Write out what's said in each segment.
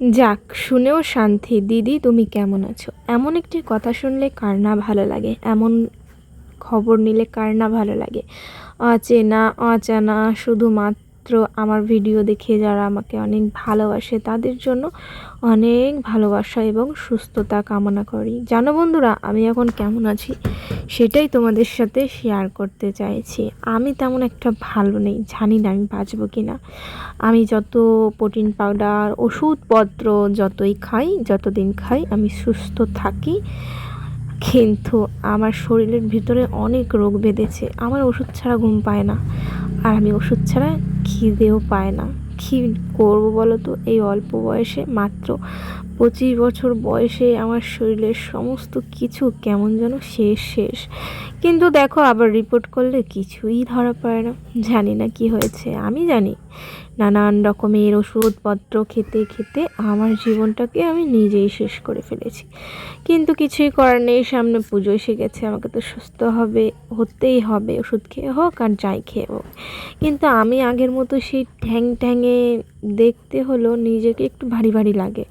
যাক, শুনেও শান্তি। দিদি, তুমি কেমন আছো? এমন একটি কথা শুনলে কার না ভালো লাগে? এমন খবর নিলে কার না ভালো লাগে? অচেনা, অজানা, শুধুমাত্র আমার ভিডিও দেখে যারা আমাকে অনেক ভালোবাসে, তাদের জন্য অনেক ভালোবাসা এবং সুস্থতা কামনা করি। জানো বন্ধুরা, আমি এখন কেমন আছি? সেটাই তোমাদের সাথে শেয়ার করতে চাইছি। আমি তেমন একটা ভালো নেই, জানি না আমি বাঁচবো কি না আমি যত প্রোটিন পাউডার ওষুধপত্র যতই খাই, যতদিন খাই, আমি সুস্থ থাকি। কিন্তু আমার শরীরের ভিতরে অনেক রোগ বেঁধেছে। আমার ওষুধ ছাড়া ঘুম পায় না। আর আমি ওষুধ ছাড়া খিদেও পায় না। কী করব বলো তো? এই অল্প বয়সে মাত্র পঁচিশ বছর বয়সে আমার শরীরের সমস্ত কিছু কেমন যেন শেষ শেষ। কিন্তু দেখো, আবার রিপোর্ট করলে কিছুই ধরা পড়ে না। জানি না কি হয়েছে, আমি জানি। নানান রকমের ওষুধপত্র খেতে খেতে আমার জীবনটাকে আমি নিজেই শেষ করে ফেলেছি। কিন্তু কিছুই করার নেই, সামনে পুজো এসে গেছে, আমাকে তো সুস্থ হবে, হতেই হবে, ওষুধ খেয়ে হোক আর যাই খেয়ে হোক। কিন্তু আমি আগের মতো সেই ঠ্যাং ঠ্যাঙে দেখতে হলো নিজেকে একটু ভারী ভারী লাগে।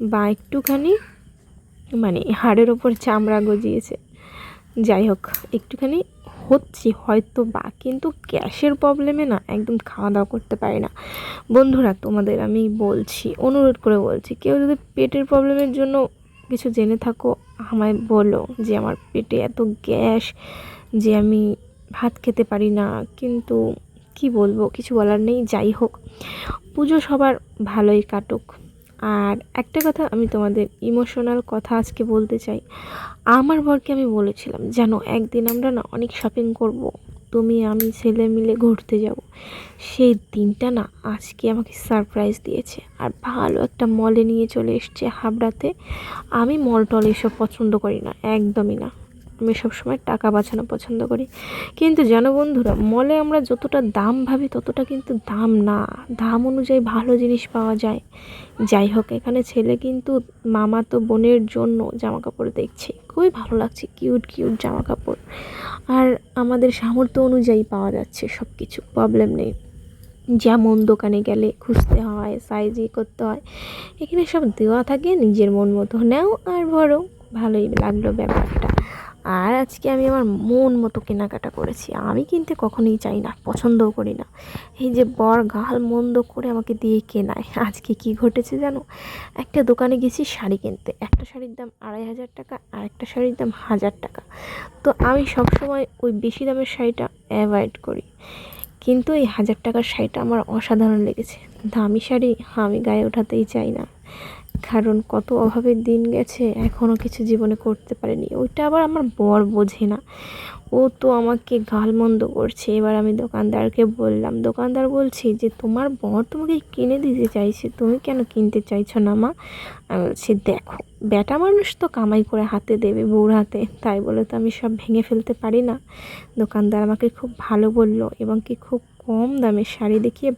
বা একটুখানি মানে হাড়ের ওপর চামড়া গজিয়েছে। যাই হোক, একটুখানি হচ্ছি হয়তো বা, কিন্তু গ্যাসের প্রবলেমে না একদম খাওয়া দাওয়া করতে পারি না। বন্ধুরা, তোমাদের আমি বলছি, অনুরোধ করে বলছি, কেউ যদি পেটের প্রবলেমের জন্য কিছু জেনে থাকো, আমায় বলো যে আমার পেটে এত গ্যাস যে আমি ভাত খেতে পারি না। কিন্তু কি বলব, কিছু বলার নেই, যাই হোক। পুজো সবার ভালোই কাটুক। আর একটা কথা আমি তোমাদের ইমোশনাল কথা আজকে বলতে চাই। আমার বরকে আমি বলেছিলাম যেন একদিন আমরা না অনেক শপিং করব। তুমি, আমি, ছেলে মিলে ঘুরতে যাব। সেই দিনটা না আজকে আমাকে সারপ্রাইজ দিয়েছে। আর ভালো একটা মলে নিয়ে চলে এসছে হাবড়াতে। আমি মল টল এসব পছন্দ করি না, একদমই না। আমি সবসময় টাকা বাঁচানো পছন্দ করি। কিন্তু জানো বন্ধুরা মলে আমরা যতটা দাম ভাবি ততটা কিন্তু দাম না। দাম অনুযায়ী ভালো জিনিস পাওয়া যায়। যাই হোক, এখানে ছেলে কিন্তু মামা তো বোনের জন্য জামা কাপড় দেখছে। খুবই ভালো লাগছে কিউট কিউট জামা কাপড় আর আমাদের সামর্থ্য অনুযায়ী পাওয়া যাচ্ছে সব কিছু প্রবলেম নেই। যেমন দোকানে গেলে খুঁজতে হয় সাইজ করতে হয়। এখানে সব দেওয়া থাকে, নিজের মন মতো। নেও আর ভরো, ভালোই লাগল ব্যাপারটা। আজকে আমি আমার মন মতো কেনাকাটা করেছি। আমি কিনতে কখনোই চাই না, পছন্দও করি না। এই যে বর গাল মন্দ করে আমাকে দিয়ে কেনায়, আজকে কি ঘটেছে জানো? একটা দোকানে গেছি শাড়ি কিনতে। একটা শাড়ির দাম আড়াই হাজার টাকা, আর একটা শাড়ির দাম হাজার টাকা। তো আমি সবসময় ওই বেশি দামের শাড়িটা অ্যাভয়েড করি। কিন্তু এই হাজার টাকার শাড়িটা আমার অসাধারণ লেগেছে। দামি শাড়ি আমি গায়ে ওঠাতেই চাই না। কারণ কত অভাবের দিন গেছে এখনও কিছু জীবনে করতে পারেনি। ওইটা আবার আমার বর বোঝে না। ও তো আমাকে গালমন্দ করছে। এবার আমি দোকানদারকে বললাম, দোকানদার বলছি যে, তোমার বর তোমাকে কিনে দিতে চাইছে, তুমি কেন কিনতে চাইছো না মা? আমি বলছি, দেখো, বেটা মানুষ তো কামাই করে হাতে দেবে বউর হাতে। তাই বলে তো আমি সব ভেঙে ফেলতে পারি না। দোকানদার আমাকে খুব ভালো বলল এবং কি খুব কম দামে শাড়ি দেখিয়ে